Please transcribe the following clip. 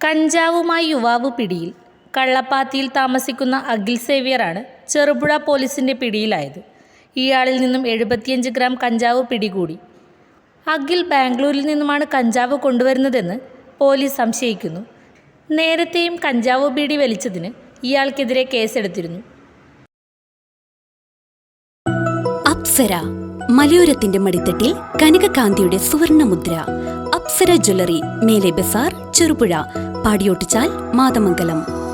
കഞ്ചാവുമായി യുവാവ് പിടിയിൽ. കള്ളപ്പാത്തിയിൽ താമസിക്കുന്ന അഖിൽ സേവ്യറാണ് ചെറുപുഴ പോലീസിന്റെ പിടിയിലായത്. ഇയാളിൽ നിന്നും എഴുപത്തിയഞ്ച് ഗ്രാം കഞ്ചാവ് പിടികൂടി. അഖിൽ ബാംഗ്ലൂരിൽ നിന്നുമാണ് കഞ്ചാവ് കൊണ്ടുവരുന്നതെന്ന് പോലീസ് സംശയിക്കുന്നു. നേരത്തെയും കഞ്ചാവ് ബീഡി വലിച്ചതിന് ഇയാൾക്കെതിരെ കേസെടുത്തിരുന്നു. അപ്സര മലയോരത്തിന്റെ മടിത്തട്ടിൽ കനകകാന്തിയുടെ സുവർണമുദ്ര. അപ്സര ജ്വല്ലറി മേലെ ബസാർ ചെറുപുഴ പാടിയോട്ടിച്ചാൽ മാതമംഗലം.